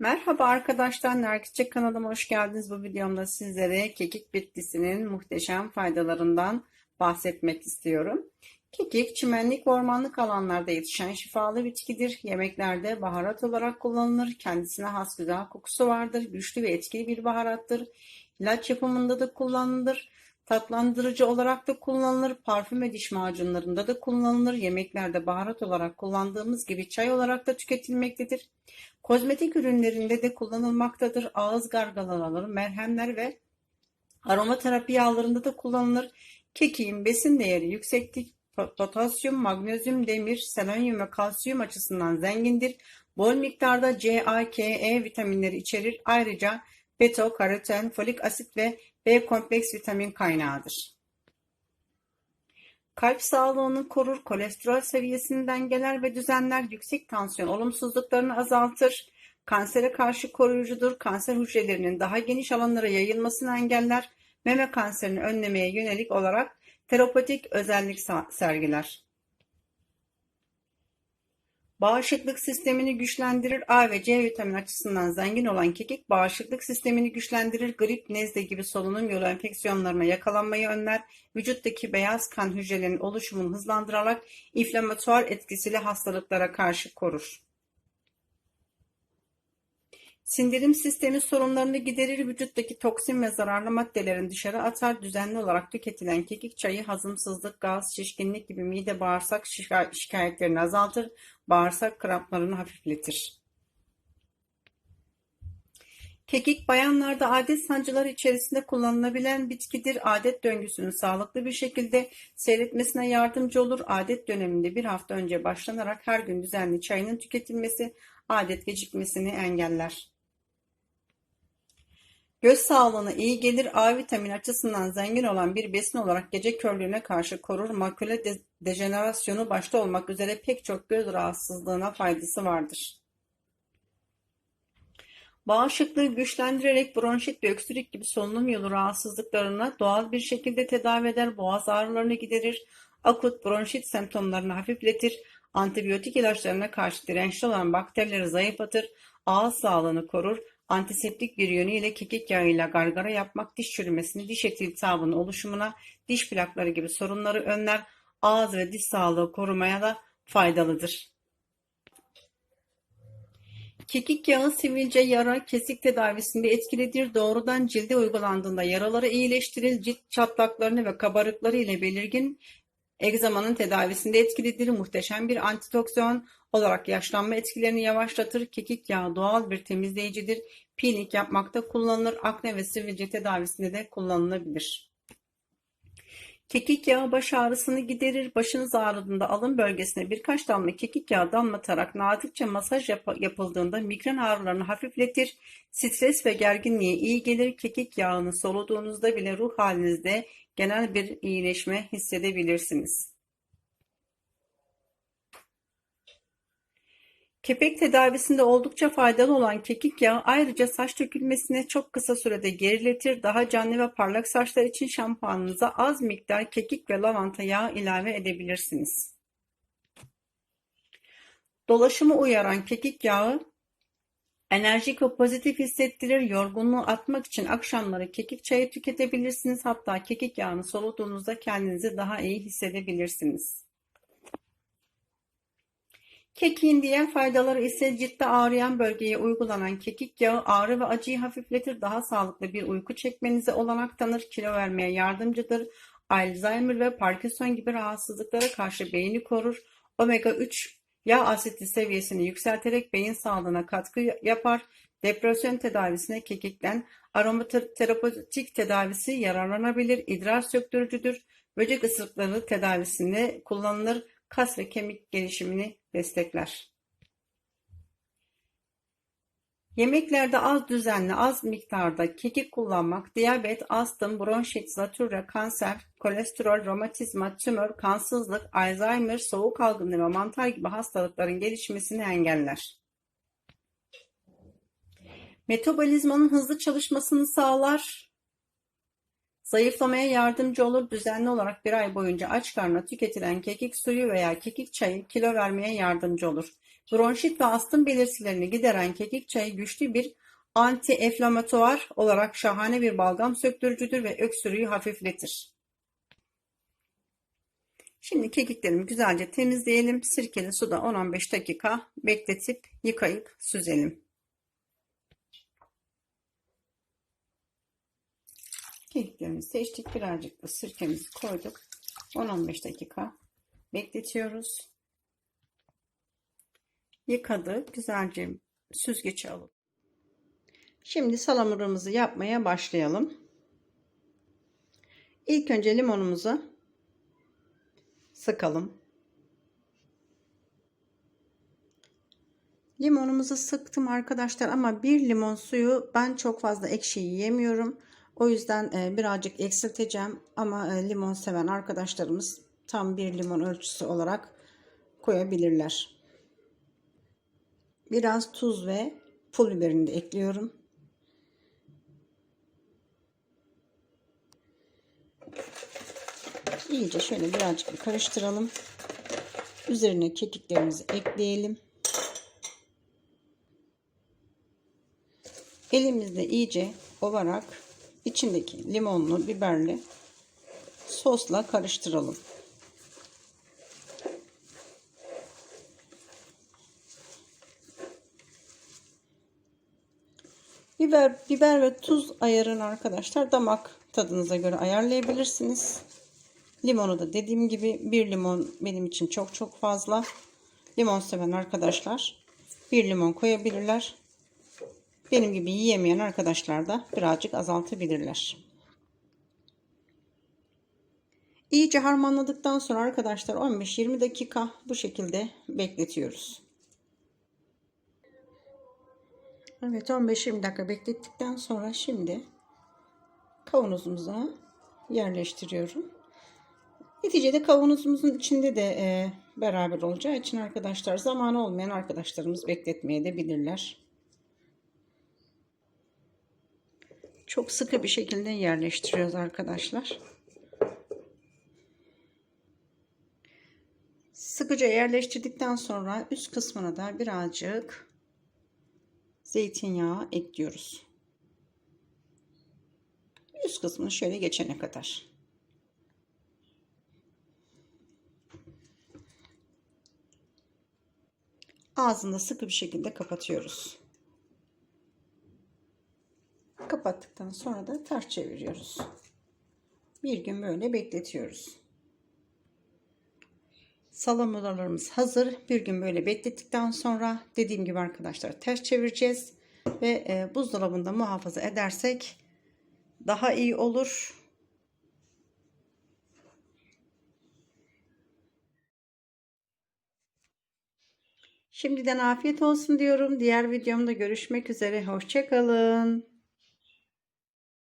Merhaba arkadaşlar, Nergisçe kanalıma hoş geldiniz. Bu videomda sizlere kekik bitkisinin muhteşem faydalarından bahsetmek istiyorum. Kekik, çimenlik ve ormanlık alanlarda yetişen şifalı bitkidir. Yemeklerde baharat olarak kullanılır. Kendisine has güzel kokusu vardır. Güçlü ve etkili bir baharattır. İlaç yapımında da kullanılır. Tatlandırıcı olarak da kullanılır. Parfüm ve diş macunlarında da kullanılır. Yemeklerde baharat olarak kullandığımız gibi çay olarak da tüketilmektedir. Kozmetik ürünlerinde de kullanılmaktadır. Ağız gargalaları, merhemler ve aromaterapi yağlarında da kullanılır. Kekiğin besin değeri yüksektir. Potasyum, magnezyum, demir, selenyum ve kalsiyum açısından zengindir. Bol miktarda C, A, K, E vitaminleri içerir. Ayrıca beta, karoten, folik asit ve B kompleks vitamin kaynağıdır. Kalp sağlığını korur, kolesterol seviyesini dengeler ve düzenler, yüksek tansiyon olumsuzluklarını azaltır, kansere karşı koruyucudur, kanser hücrelerinin daha geniş alanlara yayılmasını engeller, meme kanserini önlemeye yönelik olarak terapetik özellik sergiler. Bağışıklık sistemini güçlendirir. A ve C vitamin açısından zengin olan kekik bağışıklık sistemini güçlendirir. Grip, nezle gibi solunum yolu enfeksiyonlarına yakalanmayı önler. Vücuttaki beyaz kan hücrelerinin oluşumunu hızlandırarak inflamatuar etkisiyle hastalıklara karşı korur. Sindirim sistemi sorunlarını giderir, vücuttaki toksin ve zararlı maddelerin dışarı atar. Düzenli olarak tüketilen kekik çayı hazımsızlık, gaz, şişkinlik gibi mide bağırsak şikayetlerini azaltır, bağırsak kramplarını hafifletir. Kekik bayanlarda adet sancıları içerisinde kullanılabilen bitkidir. Adet döngüsünün sağlıklı bir şekilde seyretmesine yardımcı olur. Adet döneminde bir hafta önce başlanarak her gün düzenli çayının tüketilmesi adet gecikmesini engeller. Göz sağlığına iyi gelir, A vitamini açısından zengin olan bir besin olarak gece körlüğüne karşı korur, makule de dejenerasyonu başta olmak üzere pek çok göz rahatsızlığına faydası vardır. Bağışıklığı güçlendirerek bronşit ve öksürük gibi solunum yolu rahatsızlıklarına doğal bir şekilde tedavi eder, boğaz ağrılarını giderir, akut bronşit semptomlarını hafifletir, antibiyotik ilaçlarına karşı dirençli olan bakterileri zayıflatır, ağız sağlığını korur, Antiseptik bir yönüyle kekik yağıyla gargara yapmak diş çürümesini, diş eti iltihabının oluşumuna, diş plakları gibi sorunları önler, ağız ve diş sağlığı korumaya da faydalıdır. Kekik yağı sivilce, yara, kesik tedavisinde etkilidir. Doğrudan cilde uygulandığında yaraları iyileştirir, cilt çatlaklarını ve kabarıkları ile belirgin egzamanın tedavisinde etkilidir. Muhteşem bir antitoksiyon olarak yaşlanma etkilerini yavaşlatır. Kekik yağı doğal bir temizleyicidir. Peeling yapmakta kullanılır. Akne ve sivilce tedavisinde de kullanılabilir. Kekik yağı baş ağrısını giderir. Başınız ağrıdığında alın bölgesine birkaç damla kekik yağı damlatarak nadirce masaj yap yapıldığında migren ağrılarını hafifletir. Stres ve gerginliğe iyi gelir. Kekik yağını soluduğunuzda bile ruh halinizde genel bir iyileşme hissedebilirsiniz. Kepek tedavisinde oldukça faydalı olan kekik yağı ayrıca saç dökülmesini çok kısa sürede geriletir. Daha canlı ve parlak saçlar için şampuanınıza az miktar kekik ve lavanta yağı ilave edebilirsiniz. Dolaşımı uyaran kekik yağı enerjik ve pozitif hissettirir. Yorgunluğu atmak için akşamları kekik çayı tüketebilirsiniz. Hatta kekik yağını soluduğunuzda kendinizi daha iyi hissedebilirsiniz. Kekiğin diğer faydaları ise ciltte ağrıyan bölgeye uygulanan kekik yağı ağrı ve acıyı hafifletir, daha sağlıklı bir uyku çekmenize olanak tanır, kilo vermeye yardımcıdır, Alzheimer ve Parkinson gibi rahatsızlıklara karşı beyni korur, omega 3 yağ asiti seviyesini yükselterek beyin sağlığına katkı yapar, depresyon tedavisine kekikten aromaterapötik tedavisi yararlanabilir, idrar söktürücüdür, böcek ısırıkları tedavisinde kullanılır, kas ve kemik gelişimini destekler. Yemeklerde az düzenli, az miktarda kekik kullanmak, diyabet, astım, bronşit, zatürre, kanser, kolesterol, romatizma, tümör, kansızlık, Alzheimer, soğuk algınlığı ve mantar gibi hastalıkların gelişmesini engeller. Metabolizmanın hızlı çalışmasını sağlar, Zayıflamaya yardımcı olur. Düzenli olarak bir ay boyunca aç karnına tüketilen kekik suyu veya kekik çayı kilo vermeye yardımcı olur. Bronşit ve astım belirtilerini gideren kekik çayı güçlü bir anti-enflamatuar olarak şahane bir balgam söktürücüdür ve öksürüğü hafifletir. Şimdi kekiklerimi güzelce temizleyelim. Sirkeli suda 10-15 dakika bekletip yıkayıp süzelim. Kekiklerimizi seçtik. Birazcık da sirkemizi koyduk. 10-15 dakika bekletiyoruz. Yıkadık. Güzelce süzgeci alıp. Şimdi salamurumuzu yapmaya başlayalım. İlk önce limonumuzu sıkalım. Limonumuzu sıktım arkadaşlar ama bir limon suyu ben çok fazla ekşi yiyemiyorum. O yüzden e, birazcık eksilteceğim ama e, limon seven arkadaşlarımız tam bir limon ölçüsü olarak koyabilirler. Biraz tuz ve pul biberini de ekliyorum. İyice şöyle birazcık bir karıştıralım. Üzerine kekiklerimizi ekleyelim. Elimizde iyice ovarak içindeki limonlu, biberli sosla karıştıralım. Biber, biber ve tuz ayarını arkadaşlar damak tadınıza göre ayarlayabilirsiniz. Limonu da dediğim gibi bir limon benim için çok çok fazla. Limon seven arkadaşlar bir limon koyabilirler. Benim gibi yiyemeyen arkadaşlar da birazcık azaltabilirler. İyice harmanladıktan sonra arkadaşlar 15-20 dakika bu şekilde bekletiyoruz. Evet 15-20 dakika beklettikten sonra şimdi kavanozumuza yerleştiriyorum. Neticede kavanozumuzun içinde de e, beraber olacağı için arkadaşlar zamanı olmayan arkadaşlarımız bekletmeye de bilirler. Çok sıkı bir şekilde yerleştiriyoruz arkadaşlar. Sıkıca yerleştirdikten sonra üst kısmına da birazcık zeytinyağı ekliyoruz. Üst kısmını şöyle geçene kadar. Ağzını sıkı bir şekilde kapatıyoruz. Kapattıktan sonra da ters çeviriyoruz. Bir gün böyle bekletiyoruz. Salamuralarımız hazır. Bir gün böyle beklettikten sonra dediğim gibi arkadaşlar ters çevireceğiz. Ve e, buzdolabında muhafaza edersek daha iyi olur. Şimdiden afiyet olsun diyorum. Diğer videomda görüşmek üzere. Hoşçakalın.